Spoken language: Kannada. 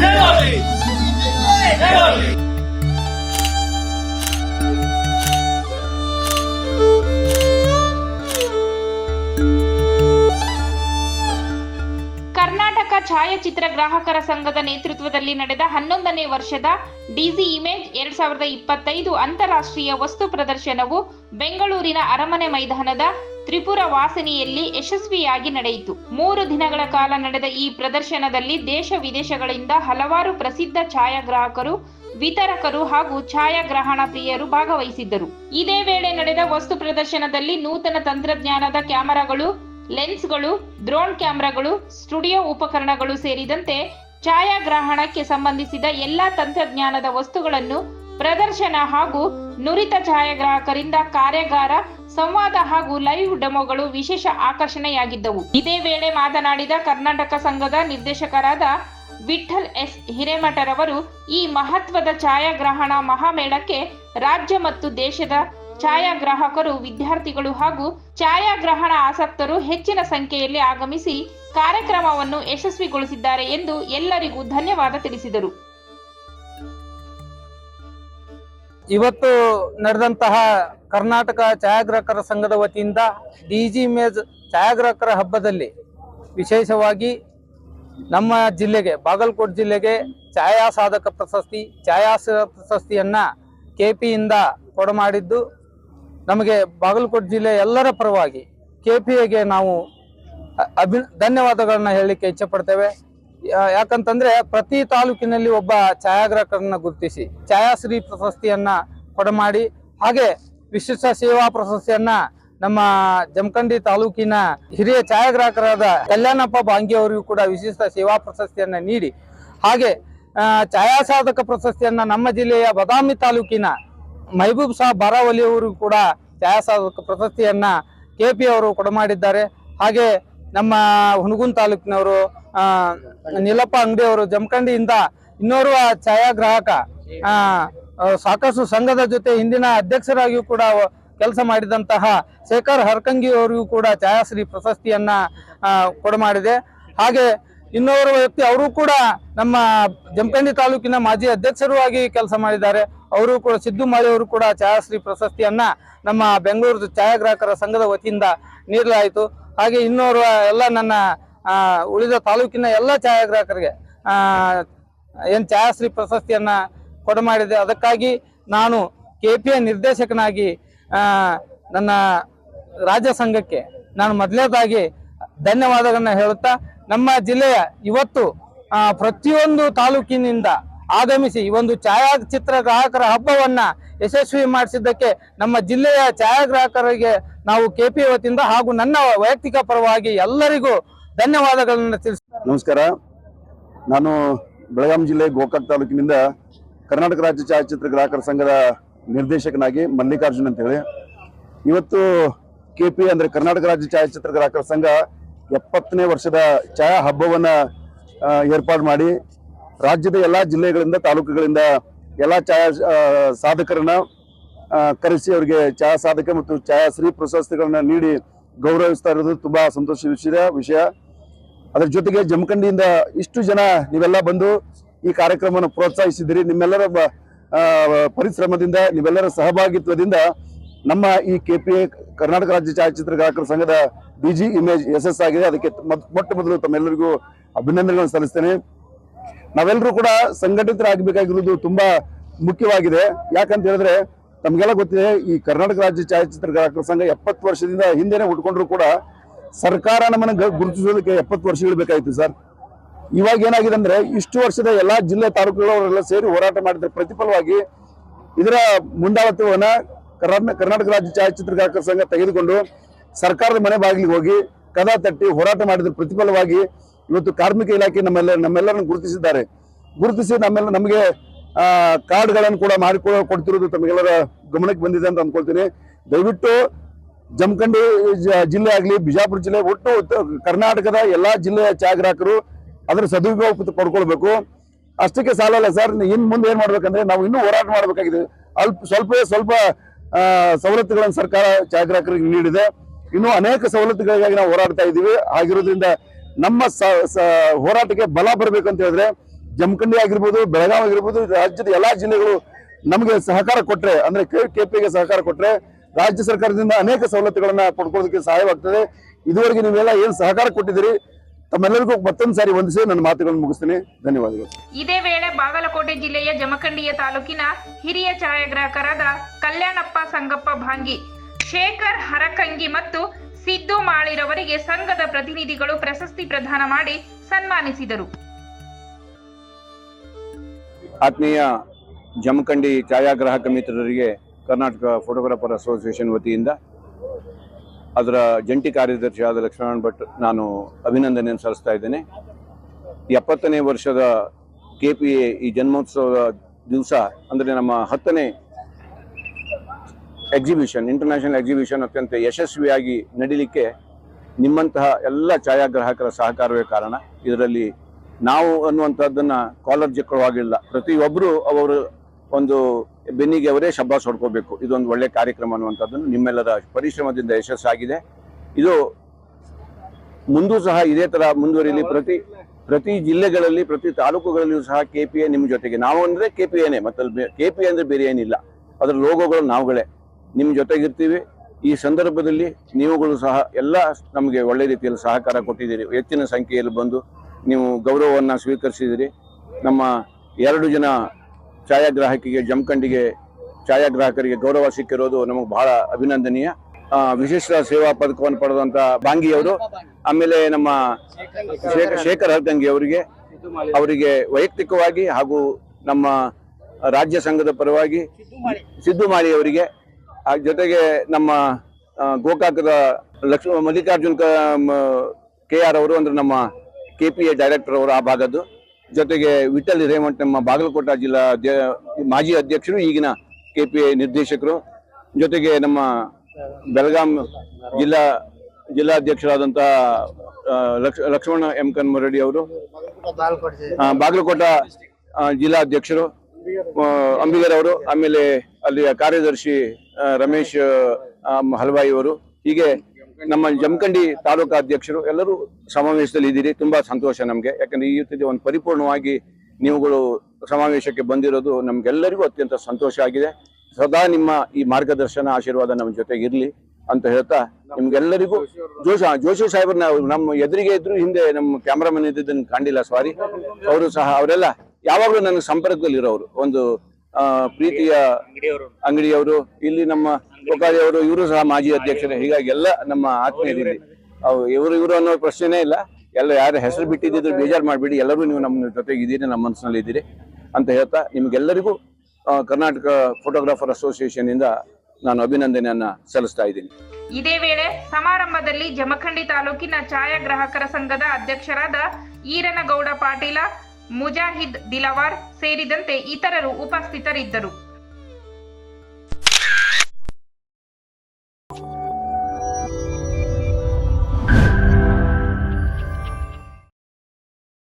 အဲ့တော့လေအဲ့တော့လေ ಕರ್ನಾಟಕ ಛಾಯಾಚಿತ್ರ ಗ್ರಾಹಕರ ಸಂಘದ ನೇತೃತ್ವದಲ್ಲಿ ನಡೆದ ಹನ್ನೊಂದನೇ ವರ್ಷದ ಡಿಸಿ ಇಮೇಜ್ ಎರಡ್ ಸಾವಿರದ ಇಪ್ಪತ್ತೈದು ಅಂತಾರಾಷ್ಟ್ರೀಯ ವಸ್ತು ಪ್ರದರ್ಶನವು ಬೆಂಗಳೂರಿನ ಅರಮನೆ ಮೈದಾನದ ತ್ರಿಪುರ ವಾಸನಿಯಲ್ಲಿ ಯಶಸ್ವಿಯಾಗಿ ನಡೆಯಿತು. ಮೂರು ದಿನಗಳ ಕಾಲ ನಡೆದ ಈ ಪ್ರದರ್ಶನದಲ್ಲಿ ದೇಶ ವಿದೇಶಗಳಿಂದ ಹಲವಾರು ಪ್ರಸಿದ್ಧ ಛಾಯಾಗ್ರಾಹಕರು, ವಿತರಕರು ಹಾಗೂ ಛಾಯಾಗ್ರಹಣ ಪ್ರಿಯರು ಭಾಗವಹಿಸಿದ್ದರು. ಇದೇ ವೇಳೆ ನಡೆದ ವಸ್ತು ಪ್ರದರ್ಶನದಲ್ಲಿ ನೂತನ ತಂತ್ರಜ್ಞಾನದ ಕ್ಯಾಮೆರಾಗಳು ಲೆನ್ಸ್ಗಳು ಡ್ರೋನ್ ಕ್ಯಾಮೆರಾಗಳು, ಸ್ಟುಡಿಯೋ ಉಪಕರಣಗಳು ಸೇರಿದಂತೆ ಛಾಯಾಗ್ರಹಣಕ್ಕೆ ಸಂಬಂಧಿಸಿದ ಎಲ್ಲಾ ತಂತ್ರಜ್ಞಾನದ ವಸ್ತುಗಳನ್ನು ಪ್ರದರ್ಶನ ಹಾಗೂ ನುರಿತ ಛಾಯಾಗ್ರಾಹಕರಿಂದ ಕಾರ್ಯಾಗಾರ, ಸಂವಾದ ಹಾಗೂ ಲೈವ್ ಡೆಮೋಗಳು ವಿಶೇಷ ಆಕರ್ಷಣೆಯಾಗಿದ್ದವು. ಇದೇ ವೇಳೆ ಮಾತನಾಡಿದ ಕರ್ನಾಟಕ ಸಂಘದ ನಿರ್ದೇಶಕರಾದ ವಿಠಲ್ ಎಸ್. ಹಿರೇಮಠರವರು, ಈ ಮಹತ್ವದ ಛಾಯಾಗ್ರಹಣ ಮಹಾಮೇಳಕ್ಕೆ ರಾಜ್ಯ ಮತ್ತು ದೇಶದ ಛಾಯಾಗ್ರಾಹಕರು, ವಿದ್ಯಾರ್ಥಿಗಳು ಹಾಗೂ ಛಾಯಾಗ್ರಹಣ ಆಸಕ್ತರು ಹೆಚ್ಚಿನ ಸಂಖ್ಯೆಯಲ್ಲಿ ಆಗಮಿಸಿ ಕಾರ್ಯಕ್ರಮವನ್ನು ಯಶಸ್ವಿಗೊಳಿಸಿದ್ದಾರೆ ಎಂದು ಎಲ್ಲರಿಗೂ ಧನ್ಯವಾದ ತಿಳಿಸಿದರು. ಇವತ್ತು ನಡೆದಂತಹ ಕರ್ನಾಟಕ ಛಾಯಾಗ್ರಾಹಕರ ಸಂಘದ ವತಿಯಿಂದ ಡಿಜಿ ಮೇಜ್ ಛಾಯಾಗ್ರಾಹಕರ ಹಬ್ಬದಲ್ಲಿ ವಿಶೇಷವಾಗಿ ನಮ್ಮ ಜಿಲ್ಲೆಗೆ, ಬಾಗಲಕೋಟೆ ಜಿಲ್ಲೆಗೆ ಛಾಯಾ ಸಾಧಕ ಪ್ರಶಸ್ತಿ ಛಾಯಾಸ ಪ್ರಶಸ್ತಿಯನ್ನು ಕೆ ಪಿಯಿಂದ ಕೊಡಮಾಡಿದ್ದು ನಮಗೆ ಬಾಗಲಕೋಟೆ ಜಿಲ್ಲೆ ಎಲ್ಲರ ಪರವಾಗಿ ಕೆ ಪಿ ಎಗೆ ನಾವು ಅಭಿ, ಧನ್ಯವಾದಗಳನ್ನ ಹೇಳಲಿಕ್ಕೆ ಇಚ್ಛೆ ಪಡ್ತೇವೆ. ಯಾಕಂತಂದ್ರೆ ಪ್ರತಿ ತಾಲೂಕಿನಲ್ಲಿ ಒಬ್ಬ ಛಾಯಾಗ್ರಾಹಕರನ್ನ ಗುರುತಿಸಿ, ಛಾಯಾಶ್ರೀ ಪ್ರಶಸ್ತಿಯನ್ನ ಕೊಡಮಾಡಿ, ಹಾಗೆ ವಿಶಿಷ್ಟ ಸೇವಾ ಪ್ರಶಸ್ತಿಯನ್ನ ನಮ್ಮ ಜಮಖಂಡಿ ತಾಲೂಕಿನ ಹಿರಿಯ ಛಾಯಾಗ್ರಾಹಕರಾದ ಕಲ್ಯಾಣಪ್ಪ ಬಾಂಗಿ ಅವರಿಗೂ ಕೂಡ ವಿಶಿಷ್ಟ ಸೇವಾ ಪ್ರಶಸ್ತಿಯನ್ನ ನೀಡಿ, ಹಾಗೆ ಛಾಯಾ ಛಾಯಾಸಾಧಕ ಪ್ರಶಸ್ತಿಯನ್ನ ನಮ್ಮ ಜಿಲ್ಲೆಯ ಬದಾಮಿ ತಾಲೂಕಿನ ಮಹಬೂಬ್ ಸಾಬ್ ಬಾರಾವಲಿ ಅವರು ಕೂಡ ಛಾಯಾಸಾಧಕ ಪ್ರಶಸ್ತಿಯನ್ನ ಕೆ ಪಿ ಅವರು ಕೊಡಮಾಡಿದ್ದಾರೆ ಹಾಗೆ ನಮ್ಮ ಹುಣಗುನ್ ತಾಲೂಕಿನವರು ನೀಲಪ್ಪ ಅಂಗಡಿ ಅವರು ಜಮಖಂಡಿಯಿಂದ ಇನ್ನೋರ್ವ ಛಾಯಾಗ್ರಾಹಕ ಸಾಕಷ್ಟು ಸಂಘದ ಜೊತೆ ಹಿಂದಿನ ಅಧ್ಯಕ್ಷರಾಗಿಯೂ ಕೂಡ ಕೆಲಸ ಮಾಡಿದಂತಹ ಶೇಖರ್ ಹರ್ಕಂಗಿ ಅವರಿಗೂ ಕೂಡ ಛಾಯಾಶ್ರೀ ಪ್ರಶಸ್ತಿಯನ್ನ ಕೊಡಮಾಡಿದೆ. ಹಾಗೆ ಇನ್ನೋರ್ವ ವ್ಯಕ್ತಿ, ಅವರು ಕೂಡ ನಮ್ಮ ಜಮಖಂಡಿ ತಾಲೂಕಿನ ಮಾಜಿ ಅಧ್ಯಕ್ಷರು ಆಗಿ ಕೆಲಸ ಮಾಡಿದ್ದಾರೆ. ಅವರು ಕೂಡ, ಸಿದ್ದು ಮಾಳಿ ಅವರು ಕೂಡ ಛಾಯಾಶ್ರೀ ಪ್ರಶಸ್ತಿಯನ್ನ ನಮ್ಮ ಬೆಂಗಳೂರು ಛಾಯಾಗ್ರಾಹಕರ ಸಂಘದ ವತಿಯಿಂದ ನೀಡಲಾಯಿತು. ಹಾಗೆ ಇನ್ನೋರ್ವ ಎಲ್ಲ ನನ್ನ ಉಳಿದ ತಾಲೂಕಿನ ಎಲ್ಲ ಛಾಯಾಗ್ರಾಹಕರಿಗೆ ಏನು ಛಾಯಾಶ್ರೀ ಪ್ರಶಸ್ತಿಯನ್ನ ಕೊಡಮಾಡಿದೆ. ಅದಕ್ಕಾಗಿ ನಾನು ಕೆ ಪಿ ಎ ನಿರ್ದೇಶಕನಾಗಿ ನನ್ನ ರಾಜ್ಯ ಸಂಘಕ್ಕೆ ನಾನು ಮೊದಲನೇದಾಗಿ ಧನ್ಯವಾದಗಳನ್ನ ಹೇಳುತ್ತಾ ನಮ್ಮ ಜಿಲ್ಲೆಯ ಇವತ್ತು ಪ್ರತಿಯೊಂದು ತಾಲೂಕಿನಿಂದ ಆಗಮಿಸಿ ಈ ಒಂದು ಛಾಯಾಚಿತ್ರ ಗ್ರಾಹಕರ ಹಬ್ಬವನ್ನ ಯಶಸ್ವಿ ಮಾಡಿಸಿದ್ದಕ್ಕೆ ನಮ್ಮ ಜಿಲ್ಲೆಯ ಛಾಯಾಗ್ರಾಹಕರಿಗೆ ನಾವು ಕೆಪಿ ವತಿಯಿಂದ ಹಾಗೂ ನನ್ನ ವೈಯಕ್ತಿಕ ಪರವಾಗಿ ಎಲ್ಲರಿಗೂ ಧನ್ಯವಾದಗಳನ್ನು ತಿಳಿಸ ನಮಸ್ಕಾರ. ನಾನು ಬೆಳಗಾಂ ಜಿಲ್ಲೆ ಗೋಕಾಕ್ ತಾಲೂಕಿನಿಂದ ಕರ್ನಾಟಕ ರಾಜ್ಯ ಛಾಯಾಚಿತ್ರ ಗ್ರಾಹಕರ ಸಂಘದ ನಿರ್ದೇಶಕನಾಗಿ ಮಲ್ಲಿಕಾರ್ಜುನ್ ಅಂತ ಹೇಳಿ ಇವತ್ತು ಕೆ ಪಿ ಅಂದ್ರೆ ಕರ್ನಾಟಕ ರಾಜ್ಯ ಛಾಯಾಚಿತ್ರ ಗ್ರಾಹಕರ ಸಂಘ ಎಪ್ಪತ್ತನೇ ವರ್ಷದ ಛಾಯಾ ಹಬ್ಬವನ್ನ ಏರ್ಪಾಡು ಮಾಡಿ ರಾಜ್ಯದ ಎಲ್ಲ ಜಿಲ್ಲೆಗಳಿಂದ, ತಾಲೂಕುಗಳಿಂದ ಎಲ್ಲ ಛಾಯಾ ಸಾಧಕರನ್ನು ಕರೆಸಿ ಅವರಿಗೆ ಛಾಯಾ ಸಾಧಕ ಮತ್ತು ಛಾಯಾಶ್ರೀ ಪ್ರಶಸ್ತಿಗಳನ್ನು ನೀಡಿ ಗೌರವಿಸ್ತಾ ಇರೋದು ತುಂಬ ಸಂತೋಷ ವಿಷಯ ವಿಷಯ. ಅದರ ಜೊತೆಗೆ ಜಮಖಂಡಿಯಿಂದ ಇಷ್ಟು ಜನ ನೀವೆಲ್ಲ ಬಂದು ಈ ಕಾರ್ಯಕ್ರಮವನ್ನು ಪ್ರೋತ್ಸಾಹಿಸಿದಿರಿ ನಿಮ್ಮೆಲ್ಲರ ಪರಿಶ್ರಮದಿಂದ, ನೀವೆಲ್ಲರ ಸಹಭಾಗಿತ್ವದಿಂದ ನಮ್ಮ ಈ ಕೆ ಪಿ ಎ ಕರ್ನಾಟಕ ರಾಜ್ಯ ಛಾಯಾಚಿತ್ರ ಗ್ರಾಹಕರ ಸಂಘದ ಡಿಜಿ ಇಮೇಜ್ ಯಶಸ್ಸಾಗಿದೆ ಅದಕ್ಕೆ ಮೊಟ್ಟ ಮೊದಲು ತಮ್ಮೆಲ್ಲರಿಗೂ ಅಭಿನಂದನೆಗಳನ್ನು ಸಲ್ಲಿಸ್ತೇನೆ. ನಾವೆಲ್ಲರೂ ಕೂಡ ಸಂಘಟಿತರಾಗಬೇಕಾಗಿರುವುದು ತುಂಬಾ ಮುಖ್ಯವಾಗಿದೆ. ಯಾಕಂತ ಹೇಳಿದ್ರೆ ತಮಗೆಲ್ಲ ಗೊತ್ತಿದೆ, ಈ ಕರ್ನಾಟಕ ರಾಜ್ಯ ಛಾಯಾಚಿತ್ರ ಗ್ರಾಹಕರ ಸಂಘ ಎಪ್ಪತ್ತು ವರ್ಷದಿಂದ ಹಿಂದೆನೆ ಹುಟ್ಕೊಂಡ್ರು ಕೂಡ ಸರ್ಕಾರ ನಮ್ಮನ್ನು ಗುರುತಿಸೋದಕ್ಕೆ ಎಪ್ಪತ್ತು ವರ್ಷಗಳು ಬೇಕಾಯ್ತು ಸರ್. ಇವಾಗ ಏನಾಗಿದೆ ಅಂದ್ರೆ ಇಷ್ಟು ವರ್ಷದ ಎಲ್ಲಾ ಜಿಲ್ಲೆ ತಾಲೂಕುಗಳವರೆಲ್ಲ ಸೇರಿ ಹೋರಾಟ ಮಾಡಿದ್ರೆ ಪ್ರತಿಫಲವಾಗಿ ಇದರ ಮುಂದಾಳತ್ವವನ್ನ ಕರ್ನಾಟಕ ರಾಜ್ಯ ಛಾಯಾಚಿತ್ರ ಗ್ರಾಹಕರ ಸಂಘ ತೆಗೆದುಕೊಂಡು ಸರ್ಕಾರದ ಮನೆ ಬಾಗಿಲಿಗೆ ಹೋಗಿ ಕದ ತಟ್ಟಿ ಹೋರಾಟ ಮಾಡಿದ ಪ್ರತಿಫಲವಾಗಿ ಇವತ್ತು ಕಾರ್ಮಿಕ ಇಲಾಖೆ ನಮ್ಮೆಲ್ಲ ನಮ್ಮೆಲ್ಲರನ್ನು ಗುರುತಿಸಿದ್ದಾರೆ. ಗುರುತಿಸಿ ನಮ್ಮೆಲ್ಲ ನಮಗೆ ಕಾರ್ಡ್ಗಳನ್ನು ಕೂಡ ಮಾಡಿ ಕೊಡ್ತಿರೋದು ತಮಗೆಲ್ಲರ ಗಮನಕ್ಕೆ ಬಂದಿದೆ ಅಂತ ಅಂದ್ಕೊಳ್ತೀನಿ ದಯವಿಟ್ಟು ಜಮಖಂಡಿ ಜಿಲ್ಲೆ ಆಗಲಿ, ಬಿಜಾಪುರ ಜಿಲ್ಲೆ, ಒಟ್ಟು ಕರ್ನಾಟಕದ ಎಲ್ಲಾ ಜಿಲ್ಲೆಯ ಛಾಯಾಗ್ರಾಹಕರು ಅದರ ಸದುಪಯೋಗ ಪಡ್- ಪಡ್ಕೊಳ್ಬೇಕು. ಅಷ್ಟಕ್ಕೆ ಸಾಲಲ್ಲ ಸರ್ ಇನ್ ಮುಂದೆ ಏನ್ ಮಾಡ್ಬೇಕಂದ್ರೆ ನಾವು ಇನ್ನೂ ಹೋರಾಟ ಮಾಡಬೇಕಾಗಿದೆ. ಅಲ್ಪ ಸ್ವಲ್ಪ ಸ್ವಲ್ಪ ಸವಲತ್ತುಗಳನ್ನು ಸರ್ಕಾರ ಛಾಯಾಗ್ರಾಹಕರಿಗೆ ನೀಡಿದೆ. ಇನ್ನು ಅನೇಕ ಸವಲತ್ತುಗಳಿಗಾಗಿ ನಾವು ಹೋರಾಡ್ತಾ ಇದ್ದೀವಿ. ಆಗಿರೋದ್ರಿಂದ ನಮ್ಮ ಹೋರಾಟಕ್ಕೆ ಬಲ ಬರಬೇಕು ಅಂತ ಹೇಳಿದ್ರೆ ಜಮಖಂಡಿ ಆಗಿರ್ಬೋದು, ಬೆಳಗಾವಿ ಆಗಿರ್ಬೋದು, ರಾಜ್ಯದ ಎಲ್ಲಾ ಜಿಲ್ಲೆಗಳು ನಮಗೆ ಸಹಕಾರ ಕೊಟ್ರೆ, ಅಂದ್ರೆ ಕೆಪಿಗೆ ಸಹಕಾರ ಕೊಟ್ಟರೆ ರಾಜ್ಯ ಸರ್ಕಾರದಿಂದ ಅನೇಕ ಸವಲತ್ತುಗಳನ್ನ ಪಡ್ಕೊಳ್ಳೋದಕ್ಕೆ ಸಹಾಯವಾಗ್ತದೆ. ಇದುವರೆಗೆ ನೀವೆಲ್ಲ ಏನು ಸಹಕಾರ ಕೊಟ್ಟಿದ್ದೀರಿ? ತಮ್ಮೆಲ್ಲರಿಗೂ ಮತ್ತೊಂದು ಸಾರಿ ವಂದಿಸಿ ನನ್ನ ಮಾತುಗಳನ್ನು ಮುಗಿಸ್ತೇನೆ. ಧನ್ಯವಾದಗಳು. ಇದೇ ವೇಳೆ ಬಾಗಲಕೋಟೆ ಜಿಲ್ಲೆಯ ಜಮಖಂಡಿಯ ತಾಲೂಕಿನ ಹಿರಿಯ ಛಾಯಾಗ್ರಾಹಕರಾದ ಕಲ್ಯಾಣಪ್ಪ ಸಂಗಪ್ಪ ಭಾಂಗಿ ಶೇಖರ್ ಹರಕಂಗಿ ಮತ್ತು ಸಿದ್ದು ಮಾಳಿರವರಿಗೆ ಸಂಘದ ಪ್ರತಿನಿಧಿಗಳು ಪ್ರಶಸ್ತಿ ಪ್ರದಾನ ಮಾಡಿ ಸನ್ಮಾನಿಸಿದರು. ಆತ್ಮೀಯ ಜಮಖಂಡಿ ಛಾಯಾಗ್ರಾಹಕ ಮಿತ್ರರಿಗೆ ಕರ್ನಾಟಕ ಫೋಟೋಗ್ರಾಫರ್ ಅಸೋಸಿಯೇಷನ್ ವತಿಯಿಂದ ಅದರ ಜಂಟಿ ಕಾರ್ಯದರ್ಶಿಯಾದ ಲಕ್ಷ್ಮಣ ಭಟ್ ನಾನು ಅಭಿನಂದನೆಯನ್ನು ಸಲ್ಲಿಸ್ತಾ ಇದ್ದೇನೆ. ಎಪ್ಪತ್ತನೇ ವರ್ಷದ ಕೆ ಪಿ ಎ ಈ ಜನ್ಮೋತ್ಸವದ ದಿವಸ, ಅಂದರೆ ನಮ್ಮ ಹತ್ತನೇ ಎಕ್ಸಿಬಿಷನ್ ಇಂಟರ್ನ್ಯಾಷನಲ್ ಎಕ್ಸಿಬಿಷನ್ ಅತ್ಯಂತ ಯಶಸ್ವಿಯಾಗಿ ನಡೀಲಿಕ್ಕೆ ನಿಮ್ಮಂತಹ ಎಲ್ಲ ಛಾಯಾಗ್ರಾಹಕರ ಸಹಕಾರವೇ ಕಾರಣ. ಇದರಲ್ಲಿ ನಾವು ಅನ್ನುವಂಥದ್ದನ್ನು ಕಾಲರ್ ಜಕ್ಕಳವಾಗಿಲ್ಲ ಪ್ರತಿಯೊಬ್ಬರು ಅವರು ಒಂದು ಬೆನ್ನಿಗೆ ಅವರೇ ಶಬ್ಬಾಸ್ ಹೊಡ್ಕೋಬೇಕು ಇದೊಂದು ಒಳ್ಳೆ ಕಾರ್ಯಕ್ರಮ ಅನ್ನುವಂಥದ್ದನ್ನು ನಿಮ್ಮೆಲ್ಲರ ಪರಿಶ್ರಮದಿಂದ ಯಶಸ್ಸಾಗಿದೆ. ಇದು ಮುಂದೂ ಸಹ ಇದೇ ತರ ಮುಂದುವರಿಲಿ. ಪ್ರತಿ ಪ್ರತಿ ಜಿಲ್ಲೆಗಳಲ್ಲಿ, ಪ್ರತಿ ತಾಲೂಕುಗಳಲ್ಲಿಯೂ ಸಹ ಕೆ ಪಿ ಎ ನಿಮ್ಮ ಜೊತೆಗೆ. ನಾವು ಅಂದ್ರೆ ಕೆ ಪಿ ಎನೇ ಮತ್ತಲ್ಲಿ ಕೆ ಪಿ ಎ ಅಂದ್ರೆ ಬೇರೆ ಏನಿಲ್ಲ. ಅದರ ಲೋಗೋಗಳು ನಾವುಗಳೇ. ನಿಮ್ಮ ಜೊತೆಗಿರ್ತೀವಿ. ಈ ಸಂದರ್ಭದಲ್ಲಿ ನೀವುಗಳು ಸಹ ಎಲ್ಲ ನಮಗೆ ಒಳ್ಳೆ ರೀತಿಯಲ್ಲಿ ಸಹಕಾರ ಕೊಟ್ಟಿದ್ದೀರಿ. ಹೆಚ್ಚಿನ ಸಂಖ್ಯೆಯಲ್ಲಿ ಬಂದು ನೀವು ಗೌರವವನ್ನು ಸ್ವೀಕರಿಸಿದಿರಿ ನಮ್ಮ ಎರಡು ಜನ ಛಾಯಾಗ್ರಾಹಕಿಗೆ, ಜಮಖಂಡಿಗೆ ಛಾಯಾಗ್ರಾಹಕರಿಗೆ ಗೌರವ ಸಿಕ್ಕಿರೋದು ನಮಗೆ ಬಹಳ ಅಭಿನಂದನೀಯ. ವಿಶಿಷ್ಟ ಸೇವಾ ಪದಕವನ್ನು ಪಡೆದಂತ ಬಾಂಗಿಯವರು, ಆಮೇಲೆ ನಮ್ಮ ಶೇಖರ್ ಹರ್ಗಂಗಿ ಅವರಿಗೆ ಅವರಿಗೆ ವೈಯಕ್ತಿಕವಾಗಿ ಹಾಗೂ ನಮ್ಮ ರಾಜ್ಯ ಸಂಘದ ಪರವಾಗಿ ಸಿದ್ದು ಮಾಳಿ ಅವರಿಗೆ ಜೊತೆಗೆ ನಮ್ಮ ಗೋಕಾಕದ ಲಕ್ಷ್ಮ, ಮಲ್ಲಿಕಾರ್ಜುನ್ ಕೆ ಆರ್ ಅವರು ಅಂದ್ರೆ ನಮ್ಮ ಕೆ ಪಿ ಎ ಡೈರೆಕ್ಟರ್ ಅವರು ಆ ಭಾಗದ್ದು. ಜೊತೆಗೆ ವಿಠಲ್ ಹಿರೇಮಠ್ ನಮ್ಮ ಬಾಗಲಕೋಟ ಜಿಲ್ಲಾ ಮಾಜಿ ಅಧ್ಯಕ್ಷರು, ಈಗಿನ ಕೆ ಎ ನಿರ್ದೇಶಕರು. ಜೊತೆಗೆ ನಮ್ಮ ಬೆಳಗಾಂ ಜಿಲ್ಲಾ ಜಿಲ್ಲಾಧ್ಯಕ್ಷರಾದಂತಹ ಲಕ್ಷ್ಮಣ ಎಂ ಕನ್ಮರೆಡ್ಡಿ ಅವರು ಬಾಗಲಕೋಟ ಜಿಲ್ಲಾಧ್ಯಕ್ಷರು ಅಂಬಿಗರ್ ಅವರು, ಆಮೇಲೆ ಅಲ್ಲಿಯ ಕಾರ್ಯದರ್ಶಿ ರಮೇಶ್ ಹಲ್ವಾಯಿ ಅವರು. ಹೀಗೆ ನಮ್ಮ ಜಮಖಂಡಿ ತಾಲೂಕಾ ಅಧ್ಯಕ್ಷರು ಎಲ್ಲರೂ ಸಮಾವೇಶದಲ್ಲಿ ಇದ್ದೀರಿ. ತುಂಬಾ ಸಂತೋಷ ನಮಗೆ. ಯಾಕಂದ್ರೆ ಈ ರೀತಿ ಒಂದು ಪರಿಪೂರ್ಣವಾಗಿ ನೀವುಗಳು ಸಮಾವೇಶಕ್ಕೆ ಬಂದಿರೋದು ನಮ್ಗೆಲ್ಲರಿಗೂ ಅತ್ಯಂತ ಸಂತೋಷ ಆಗಿದೆ. ಸದಾ ನಿಮ್ಮ ಈ ಮಾರ್ಗದರ್ಶನ ಆಶೀರ್ವಾದ ನಮ್ಮ ಜೊತೆಗೆ ಇರಲಿ ಅಂತ ಹೇಳ್ತಾ ನಿಮ್ಗೆಲ್ಲರಿಗೂ ಜೋಶ ಜೋಶಿ ಸಾಹೇಬ್ರನ್ನ ನಮ್ಮ ಎದುರಿಗೆ ಇದ್ರು ಹಿಂದೆ ನಮ್ಮ ಕ್ಯಾಮ್ರಾಮನ್ ಇದ್ದಿದ್ದನ್ನು ಕಾಣಿಲ್ಲ ಸಾರಿ ಅವರು ಸಹ ಅವರೆಲ್ಲ ಯಾವಾಗಲೂ ನನಗೆ ಸಂಪರ್ಕದಲ್ಲಿ ಇರೋರು ಒಂದು ಪ್ರೀತಿಯ ಅಂಗಡಿಯವರು ಇಲ್ಲಿ ನಮ್ಮ ಅವರು ಇವರು ಸಹ ಮಾಜಿ ಅಧ್ಯಕ್ಷರೇ. ಹೀಗಾಗಿ ಎಲ್ಲ ನಮ್ಮ ಆತ್ಮೀಯರಿಲ್ಲಿ ಅವು ಇವರು ಇವರು ಅನ್ನೋ ಪ್ರಶ್ನೆನೇ ಇಲ್ಲ. ಎಲ್ಲ ಯಾರು ಹೆಸರು ಬಿಟ್ಟಿದ್ದಿದ್ರು ಬೇಜಾರು ಮಾಡಬೇಡಿ. ಎಲ್ಲರೂ ನೀವು ನಮ್ಮ ಜೊತೆಗೆ ಇದ್ದೀರಿ ನಮ್ಮ ಮನಸ್ಸಿನಲ್ಲಿ ಇದ್ದೀರಿ ಅಂತ ಹೇಳ್ತಾ ನಿಮಗೆಲ್ಲರಿಗೂ ಕರ್ನಾಟಕ ಫೋಟೋಗ್ರಾಫರ್ ಅಸೋಸಿಯೇಷನ್ ಇಂದ ನಾನು ಅಭಿನಂದನೆಯನ್ನ ಸಲ್ಲಿಸ್ತಾ ಇದ್ದೀನಿ. ಇದೇ ವೇಳೆ ಸಮಾರಂಭದಲ್ಲಿ ಜಮಖಂಡಿ ತಾಲೂಕಿನ ಛಾಯಾಗ್ರಾಹಕರ ಸಂಘದ ಅಧ್ಯಕ್ಷರಾದ ಈರನಗೌಡ ಪಾಟೀಲ ಮುಜಾಹಿದ್ ದಿಲವಾರ್ ಸೇರಿದಂತೆ ಇತರರು ಉಪಸ್ಥಿತರಿದ್ದರು.